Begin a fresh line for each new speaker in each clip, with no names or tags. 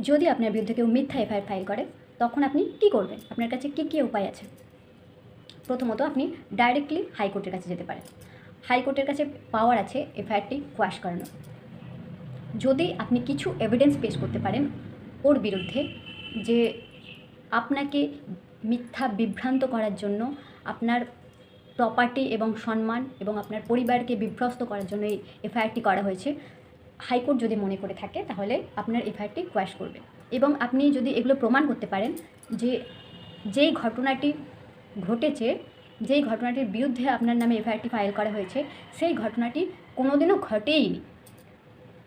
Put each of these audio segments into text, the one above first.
যদি আপনার বিরুদ্ধে কেউ মিথ্যা এফআইআর ফাইল করে, তখন আপনি কী করবেন? আপনার কাছে কী কী উপায় আছে? প্রথমত আপনি ডাইরেক্টলি হাইকোর্টের কাছে যেতে পারেন। হাইকোর্টের কাছে পাওয়ার আছে এফআইআরটি কোয়াশ করানোর। যদি আপনি কিছু এভিডেন্স পেশ করতে পারেন, ওর বিরুদ্ধে যে আপনাকে মিথ্যা বিভ্রান্ত করার জন্য আপনার প্রপার্টি এবং সম্মান এবং আপনার পরিবারকে বিভ্রস্ত করার জন্য এই এফআইআরটি করা হয়েছে হাইকোর্ট যদি মনে করে থাকে, তাহলে আপনার এফআইআরটি কোয়াশ করবে। এবং আপনি যদি এগুলো প্রমাণ করতে পারেন যে যেই ঘটনাটি ঘটেছে, যেই ঘটনাটির বিরুদ্ধে আপনার নামে এফআইআরটি ফাইল করা হয়েছে, সেই ঘটনাটি কোনোদিনও ঘটেইনি।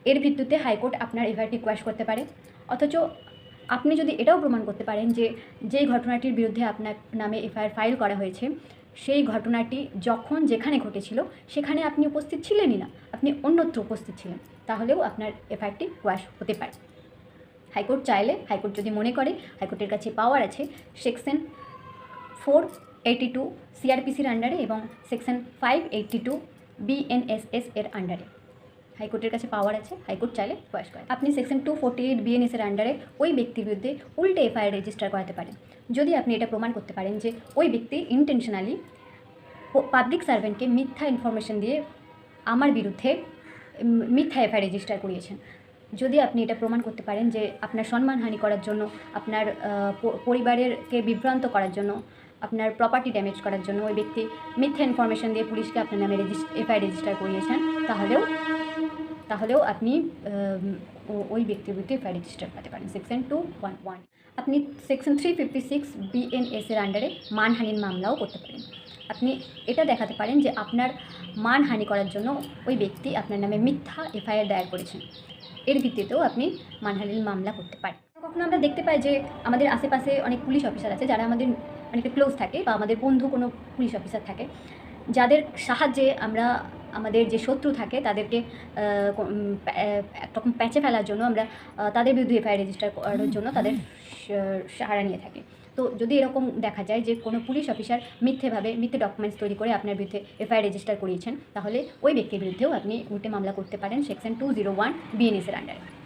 এর ভিত্তিতে হাইকোর্ট আপনার এফআইআরটি কোয়াশ করতে পারে। অথচ আপনি যদি এটাও প্রমাণ করতে পারেন যে যেই ঘটনাটির বিরুদ্ধে আপনার নামে এফআইআর ফাইল করা হয়েছে সেই ঘটনাটি যখন যেখানে ঘটেছিল, সেখানে আপনি উপস্থিত ছিলেনই না। আপনি অন্যত্র উপস্থিত ছিলেন। তাহলেও আপনার এফআইআরটি কোয়াশ হতে পারে। হাইকোর্ট চাইলে, হাইকোর্ট যদি মনে করে, হাইকোর্টের কাছে পাওয়ার আছে, সেকশন ফোর এইটি টু সিআরপিসির আন্ডারে এবং section five eighty two BNSS এর আন্ডারে। হাইকোর্টের কাছে পাওয়ার আছে, হাইকোর্ট চাইলে প্রয়াস করে। আপনি section two forty eight BNS এর আন্ডারে ওই ব্যক্তির বিরুদ্ধে উল্টে এফআইআর রেজিস্টার করাতে পারেন। যদি আপনি এটা প্রমাণ করতে পারেন যে ওই ব্যক্তি ইন্টেনশনালি পাবলিক সার্ভেন্টকে মিথ্যা ইনফরমেশন দিয়ে আমার বিরুদ্ধে মিথ্যা এফআইআর রেজিস্টার করিয়েছেন। যদি আপনি এটা প্রমাণ করতে পারেন যে আপনার সম্মানহানি করার জন্য, আপনার পরিবারেরকে বিভ্রান্ত করার জন্য আপনার প্রপার্টি ড্যামেজ করার জন্য ওই ব্যক্তি মিথ্যা ইনফরমেশন দিয়ে পুলিশকে আপনার নামে এফআইআর রেজিস্টার করিয়েছেন, তাহলেও তাহলেও আপনি ওই ব্যক্তির বিরুদ্ধে এফআইআর রেজিস্টার করতে পারেন। সেকশন টু ওয়ান ওয়ান আপনি section three fifty six BNS এর আন্ডারে মানহানির মামলাও করতে পারেন। আপনি এটা দেখাতে পারেন যে আপনার মানহানি করার জন্য ওই ব্যক্তি আপনার নামে মিথ্যা এফআইআর দায়ের করেছেন। এর ভিত্তিতেও আপনি মানহানির মামলা করতে পারেন। কখনো আমরা দেখতে পাই যে আমাদের আশেপাশে অনেক পুলিশ অফিসার আছে যারা আমাদের অনেকটা ক্লোজ থাকে বা আমাদের বন্ধু কোনো পুলিশ অফিসার থাকে, যাদের সাহায্যে আমরা, আমাদের যে শত্রু থাকে তাদেরকে একরকম প্যাচে ফেলার জন্য আমরা তাদের বিরুদ্ধে এফআইআর রেজিস্টার করার জন্য তাদের সাহারা নিয়ে থাকি। তো যদি এরকম দেখা যায় যে কোনো পুলিশ অফিসার মিথ্যেভাবে, মিথ্যে ডকুমেন্টস তৈরি করে আপনার বিরুদ্ধে এফআইআর রেজিস্টার করিয়েছেন, তাহলে ওই ব্যক্তির বিরুদ্ধেও আপনি উল্টে মামলা করতে পারেন সেকশন টু জিরো ওয়ান বিএনএসের আন্ডারে